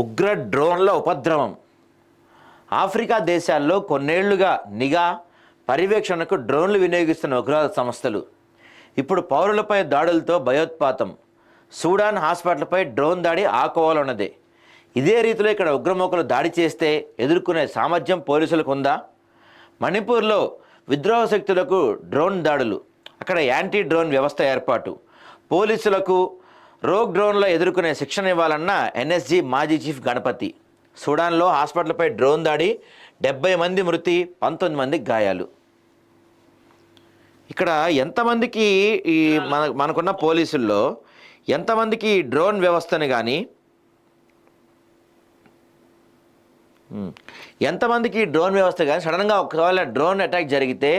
ఉగ్ర డ్రోన్ల ఉపద్రవం. ఆఫ్రికా దేశాల్లో కొన్నేళ్ళుగా నిఘా పర్యవేక్షణకు డ్రోన్లు వినియోగిస్తున్న ఉగ్రవాద సంస్థలు. ఇప్పుడు పౌరులపై దాడులతో భయోత్పాతం. సూడాన్ హాస్పిటల్పై డ్రోన్ దాడి ఆకోవాలన్నదే ఇదే రీతిలో ఇక్కడ ఉగ్రమోకలు దాడి చేస్తే ఎదుర్కొనే సామర్థ్యం పోలీసులకు ఉందా? మణిపూర్లో విద్రోహ శక్తులకు డ్రోన్ దాడులు. అక్కడ యాంటీ డ్రోన్ వ్యవస్థ ఏర్పాటు. పోలీసులకు రోగ్ డ్రోన్లో ఎదుర్కొనే శిక్షణ ఇవ్వాలన్న ఎన్ఎస్జీ మాజీ చీఫ్ గణపతి. సూడాన్లో హాస్పిటల్పై డ్రోన్ దాడి డెబ్బై మంది మృతి పంతొమ్మిది మంది గాయాలు. ఇక్కడ ఎంతమందికి ఈ మన మనకున్న పోలీసుల్లో ఎంతమందికి ఈ డ్రోన్ వ్యవస్థని కానీ ఎంతమందికి ఈ డ్రోన్ వ్యవస్థ కానీ సడన్గా ఒకవేళ డ్రోన్ అటాక్ జరిగితే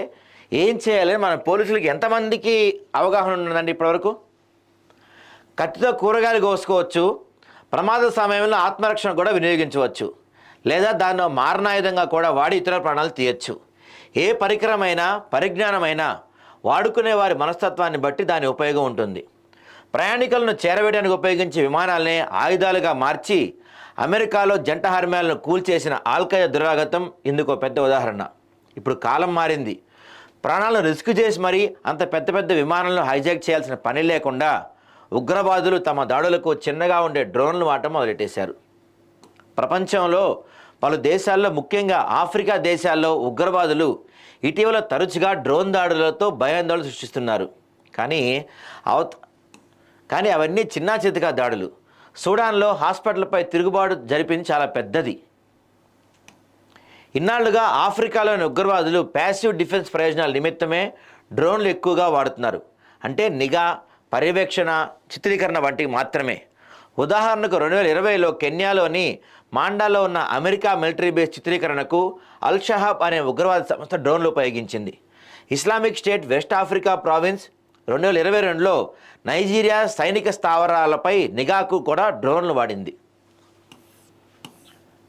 ఏం చేయాలి మన పోలీసులకి ఎంతమందికి అవగాహన ఉన్నదండి ఇప్పటివరకు? కత్తితో కూరగాయలు కోసుకోవచ్చు. ప్రమాద సమయంలో ఆత్మరక్షణ కూడా వినియోగించవచ్చు. లేదా దాన్ని మారణాయుధంగా కూడా వాడి ఇతర ప్రాణాలు తీయచ్చు. ఏ పరికరమైనా పరిజ్ఞానమైనా వాడుకునే వారి మనస్తత్వాన్ని బట్టి దాని ఉపయోగం ఉంటుంది. ప్రయాణికులను చేరవేయడానికి ఉపయోగించే విమానాలనే ఆయుధాలుగా మార్చి అమెరికాలో జంట హర్మ్యాలను కూల్చేసిన ఆల్కయ దురాగతం ఇందుకు పెద్ద ఉదాహరణ. ఇప్పుడు కాలం మారింది. ప్రాణాలను రిస్క్ చేసి మరీ అంత పెద్ద పెద్ద విమానాలను హైజాక్ చేయాల్సిన పని లేకుండా ఉగ్రవాదులు తమ దాడులకు చిన్నగా ఉండే డ్రోన్లు వాడటం మొదలెట్టేశారు. ప్రపంచంలో పలు దేశాల్లో ముఖ్యంగా ఆఫ్రికా దేశాల్లో ఉగ్రవాదులు ఇటీవల తరచుగా డ్రోన్ దాడులతో భయాందోళన సృష్టిస్తున్నారు. కానీ అవత కానీ అవన్నీ చిన్నా చితకా దాడులు. సూడాన్లో హాస్పిటల్పై తిరుగుబాటు జరిపింది చాలా పెద్దది. ఇన్నాళ్ళుగా ఆఫ్రికాలోని ఉగ్రవాదులు ప్యాసివ్ డిఫెన్స్ ప్రయోజనాల నిమిత్తమే డ్రోన్లు ఎక్కువగా వాడుతున్నారు. అంటే నిఘా పర్యవేక్షణ చిత్రీకరణ వంటివి మాత్రమే. ఉదాహరణకు రెండు వేల ఇరవైలో కెన్యాలోని మాండాలో ఉన్న అమెరికా మిలిటరీ బేస్ చిత్రీకరణకు అల్ షహాబ్ అనే ఉగ్రవాద సంస్థ డ్రోన్లు ఉపయోగించింది. Islamic State West Africa province రెండు వేల ఇరవై రెండులో నైజీరియా సైనిక స్థావరాలపై నిఘాకు కూడా డ్రోన్లు వాడింది.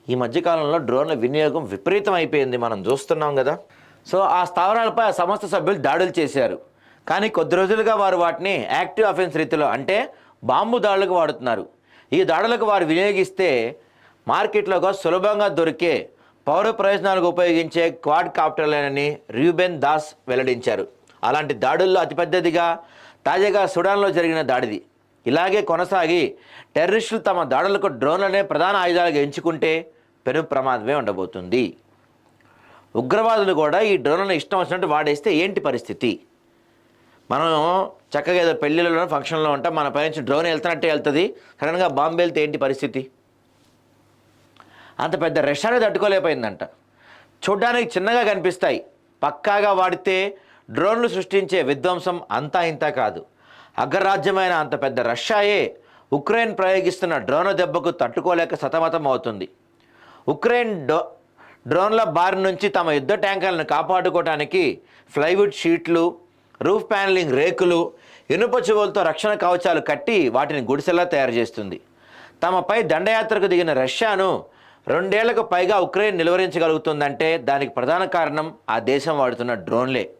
ఈ మధ్యకాలంలో డ్రోన్ల వినియోగం విపరీతం అయిపోయింది మనం చూస్తున్నాం కదా. సో ఆ స్థావరాలపై ఆ సంస్థ సభ్యులు దాడులు చేశారు. కానీ కొద్ది రోజులుగా వారు వాటిని యాక్టివ్ అఫెన్స్ రీతిలో అంటే బాంబు దాడులకు వాడుతున్నారు. ఈ దాడులకు వారు వినియోగిస్తే మార్కెట్లోగా సులభంగా దొరికే పౌర ప్రయోజనాలకు ఉపయోగించే క్వాడ్ కాప్టర్లేనని ర్యూబెన్ దాస్ వెల్లడించారు. అలాంటి దాడుల్లో అతిపెద్దదిగా తాజాగా సుడాన్లో జరిగిన దాడిది. ఇలాగే కొనసాగి టెర్రరిస్టులు తమ దాడులకు డ్రోన్లనే ప్రధాన ఆయుధాలుగా ఎంచుకుంటే పెను ప్రమాదమే ఉండబోతుంది. ఉగ్రవాదులు కూడా ఈ డ్రోన్లను ఇష్టం వచ్చినట్టు వాడేస్తే ఏంటి పరిస్థితి? మనం చక్కగా ఏదో పెళ్ళిళ్ళలో ఫంక్షన్లో ఉంటాం మన పై నుంచి డ్రోన్ వెళ్తున్నట్టే వెళ్తుంది. సడన్గా బాంబు వెళ్తే ఏంటి పరిస్థితి? అంత పెద్ద రష్యానే తట్టుకోలేకపోయిందంట. చూడ్డానికి చిన్నగా కనిపిస్తాయి. పక్కాగా వాడితే డ్రోన్లు సృష్టించే విధ్వంసం అంతా ఇంత కాదు. అగ్రరాజ్యమైన అంత పెద్ద రష్యాయే ఉక్రెయిన్ ప్రయోగిస్తున్న డ్రోన్ దెబ్బకు తట్టుకోలేక సతమతం అవుతుంది. ఉక్రెయిన్ డో డ్రోన్ల బారి నుంచి తమ యుద్ధ ట్యాంకర్లను కాపాడుకోవడానికి ఫ్లైవుడ్ షీట్లు రూఫ్ ప్యానలింగ్ రేకులు ఇనుప చువులతో రక్షణ కవచాలు కట్టి వాటిని గుడిసెలా తయారు చేస్తుంది. తమపై దండయాత్రకు దిగిన రష్యాను రెండేళ్ళకు పైగా ఉక్రెయిన్ నిలువరించగలుగుతుందంటే దానికి ప్రధాన కారణం ఆ దేశం వాడుతున్న డ్రోన్లే.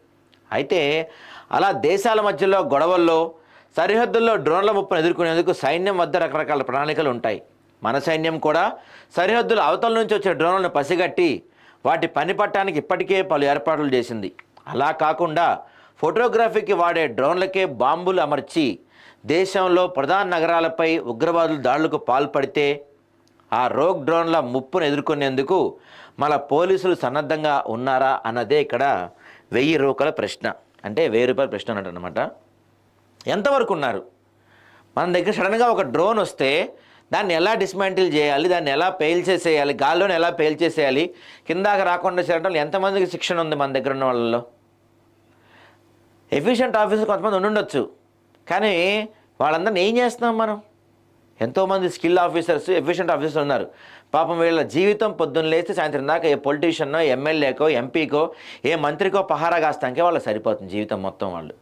అయితే అలా దేశాల మధ్యలో గొడవల్లో సరిహద్దుల్లో డ్రోన్ల ముప్పును ఎదుర్కొనేందుకు సైన్యం వద్ద రకరకాల ప్రణాళికలు ఉంటాయి. మన సైన్యం కూడా సరిహద్దుల అవతల నుంచి వచ్చే డ్రోన్లను పసిగట్టి వాటి పని పట్టడానికి ఇప్పటికే పలు ఏర్పాట్లు చేసింది. అలా కాకుండా ఫోటోగ్రఫీకి వాడే డ్రోన్లకే బాంబులు అమర్చి దేశంలో ప్రధాన నగరాలపై ఉగ్రవాదులు దాడులకు పాల్పడితే ఆ రోగ్ డ్రోన్ల ముప్పును ఎదుర్కొనేందుకు మన పోలీసులు సన్నద్ధంగా ఉన్నారా అన్నదే ఇక్కడ వెయ్యి రూపాయల ప్రశ్న. అంటే వెయ్యి రూపాయల ప్రశ్న అన్నట్టు అనమాట ఎంతవరకు ఉన్నారు? మన దగ్గర సడన్గా ఒక డ్రోన్ వస్తే దాన్ని ఎలా డిస్మాంటిల్ చేయాలి? దాన్ని ఎలా పేల్చేసేయాలి గాల్లోనే ఎలా పేల్చేసేయాలి కిందాక రాకుండా చేయడం ఎంతమందికి శిక్షణ ఉంది మన దగ్గర ఉన్న వాళ్ళలో? ఎఫిషియెంట్ ఆఫీసర్ కొంతమంది ఉండుండొచ్చు. కానీ వాళ్ళందరిని ఏం చేస్తున్నాం మనం? ఎంతోమంది స్కిల్ ఆఫీసర్స్ ఎఫిషియెంట్ ఆఫీసర్స్ ఉన్నారు. పాపం వీళ్ళ జీవితం పొద్దున్న లేస్తే సాయంత్రం దాకా ఏ పొలిటీషియన్నో ఎమ్మెల్యేకో ఎంపీకో ఏ మంత్రికో పహారా కాస్తానికే వాళ్ళకి సరిపోతుంది జీవితం మొత్తం వాళ్ళు.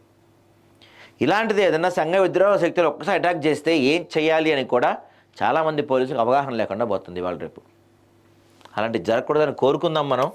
ఇలాంటిది ఏదైనా సంఘ విద్రోహ శక్తులు ఒక్కసారి అటాక్ చేస్తే ఏం చేయాలి అని కూడా చాలామంది పోలీసులకు అవగాహన లేకుండా పోతుంది వాళ్ళ రేపు. అలాంటి జరగకూడదని కోరుకుందాం మనం.